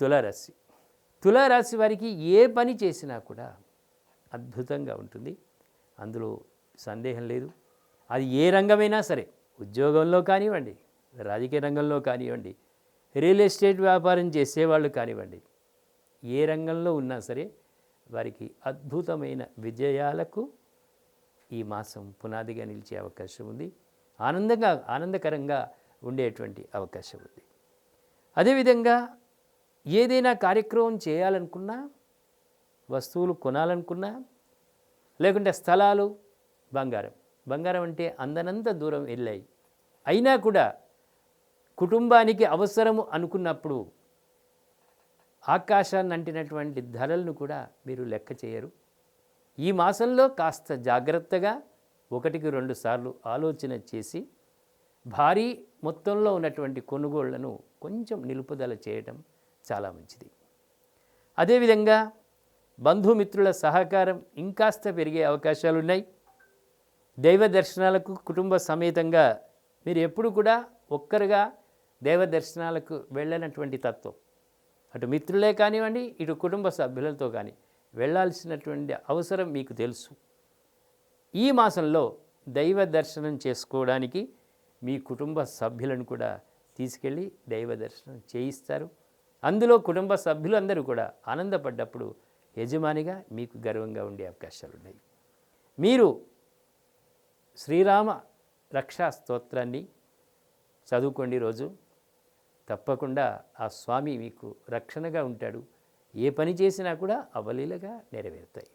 తులారాశి. తులారాశి వారికి ఏ పని చేసినా కూడా అద్భుతంగా ఉంటుంది. అందులో సందేహం లేదు. అది ఏ రంగమైనా సరే ఉద్యోగంలో కానివ్వండి రాజకీయ రంగంలో కానివ్వండి రియల్ ఎస్టేట్ వ్యాపారం చేసేవాళ్ళు కానివ్వండి ఏ రంగంలో ఉన్నా సరే వారికి అద్భుతమైన విజయాలకు ఈ మాసం పునాదిగా నిలిచే అవకాశం ఉంది. ఆనందంగా ఆనందకరంగా ఉండేటువంటి అవకాశం ఉంది. అదేవిధంగా ఏదైనా కార్యక్రమం చేయాలనుకున్నా వస్తువులు కొనాలనుకున్నా లేకుంటే స్థలాలు బంగారం. బంగారం అంటే అందనంత దూరం వెళ్ళాయి. అయినా కూడా కుటుంబానికి అవసరము అనుకున్నప్పుడు ఆకాశాన్ని అంటినటువంటి ధరలను కూడా మీరు లెక్క చేయరు. ఈ మాసంలో కాస్త జాగ్రత్తగా ఒకటికి రెండు సార్లు ఆలోచన చేసి భారీ మొత్తంలో ఉన్నటువంటి కొనుగోళ్ళను కొంచెం నిలుపుదల చేయటం చాలా మంచిది. అదేవిధంగా బంధుమిత్రుల సహకారం ఇంకాస్త పెరిగే అవకాశాలు ఉన్నాయి దైవ దర్శనాలకు కుటుంబ సమేతంగా మీరు ఎప్పుడు కూడా ఒక్కరుగా దైవ దర్శనాలకు వెళ్ళనటువంటి తత్వం. అటు మిత్రులే కానివ్వండి ఇటు కుటుంబ సభ్యులతో కానీ వెళ్ళాల్సినటువంటి అవసరం మీకు తెలుసు. ఈ మాసంలో దైవ దర్శనం చేసుకోవడానికి మీ కుటుంబ సభ్యులను కూడా తీసుకెళ్ళి దైవ దర్శనం చేయిస్తారు. అందులో కుటుంబ సభ్యులందరూ కూడా ఆనందపడ్డప్పుడు యజమానిగా మీకు గర్వంగా ఉండే అవకాశాలు ఉన్నాయి. మీరు శ్రీరామ రక్షా స్తోత్రాన్ని చదువుకోండి రోజు. తప్పకుండా ఆ స్వామి మీకు రక్షణగా ఉంటాడు. ఏ పని చేసినా కూడా అవలీలగా నెరవేరుతాయి.